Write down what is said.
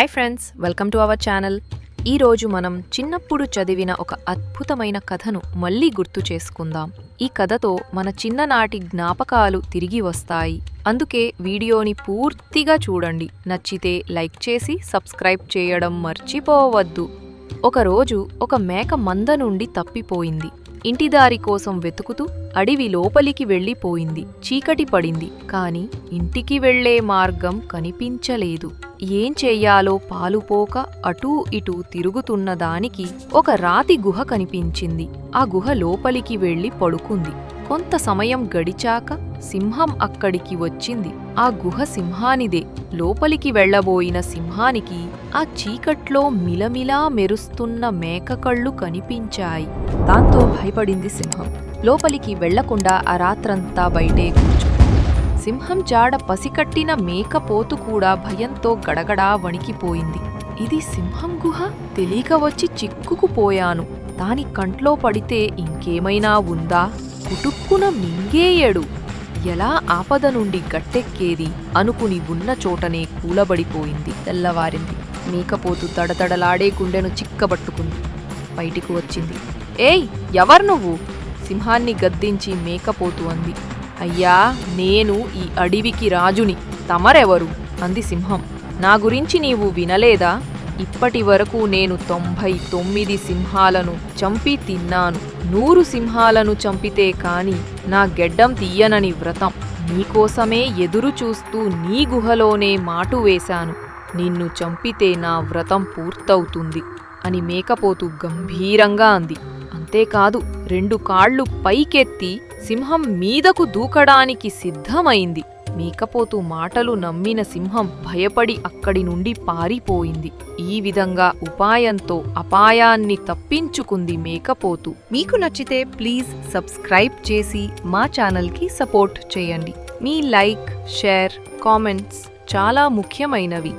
Hi friends welcome to our channel ఈరోజు మనం చిన్నప్పుడు చదివిన ఒక అద్భుతమైన కథను మళ్ళీ గుర్తు చేసుకుందాం. ఈ కథతో మన చిన్ననాటి జ్ఞాపకాలు తిరిగి వస్తాయి. అందుకే వీడియోని పూర్తిగా చూడండి. నచ్చితే లైక్ చేసి సబ్స్క్రైబ్ చేయడం మర్చిపోవద్దు. ఒకరోజు ఒక మేక మంద నుండి తప్పిపోయింది. ఇంటిదారి కోసం వెతుకుతూ అడవి లోపలికి వెళ్ళిపోయింది. చీకటి పడింది. కాని ఇంటికి వెళ్ళే మార్గం కనిపించలేదు. ఏం చెయ్యాలో పాలుపోక అటూ ఇటూ తిరుగుతున్న దానికి ఒక రాతి గుహ కనిపించింది. ఆ గుహ లోపలికి వెళ్ళి పడుకుంది. కొంత సమయం గడిచాక సింహం అక్కడికి వచ్చింది. ఆ గుహ సింహానిదే. లోపలికి వెళ్ళబోయిన సింహానికి ఆ చీకట్లో మిలమిలా మెరుస్తున్న మేక కళ్ళు కనిపించాయి. దాంతో భయపడింది సింహం. లోపలికి వెళ్ళకుండా ఆ రాత్రంతా బయటే కూర్చు సింహం జాడ పసికట్టిన మేకపోతు కూడా భయంతో గడగడా వణికిపోయింది. ఇది సింహం గుహ? తెలియక వచ్చి చిక్కుకుపోయాను దాని కంట్లో పడితే ఇంకేమైనా ఉందా? కుటుక్కున మింగేయడు. ఎలా ఆపద నుండి గట్టెక్కేది? అనుకుని ఉన్న చోటనే కూలబడిపోయింది. తెల్లవారింది. మేకపోతు తడతడలాడే గుండెను చిక్కబట్టుకుంది. బయటికి వచ్చింది. ఏయ్ ఎవరు నువ్వు? సింహాన్ని గద్దించి మేకపోతూ అంది. అయ్యా నేను ఈ అడవికి రాజుని తమరెవరు? అంది సింహం. నా గురించి నీవు వినలేదా? ఇప్పటి వరకు నేను తొంభై తొమ్మిది సింహాలను చంపి తిన్నాను. నూరు సింహాలను చంపితే కాని నా గెడ్డం తీయనని వ్రతం. నీకోసమే ఎదురు చూస్తూ నీ గుహలోనే మాటు వేశాను. నిన్ను చంపితే నా వ్రతం పూర్తవుతుంది అని మేకపోతూ గంభీరంగా అంది. అంతేకాదు రెండు కాళ్ళు పైకెత్తి సింహం మీదకు దూకడానికి సిద్ధమైంది. మేకపోతు మాటలు నమ్మిన సింహం భయపడి అక్కడి నుండి పారిపోయింది. ఈ విధంగా ఉపాయంతో అపాయాన్ని తప్పించుకుంది మేకపోతు. మీకు నచ్చితే ప్లీజ్ సబ్స్క్రైబ్ చేసి మా ఛానల్కి సపోర్ట్ చేయండి. మీ లైక్ షేర్ కామెంట్స్ చాలా ముఖ్యమైనవి.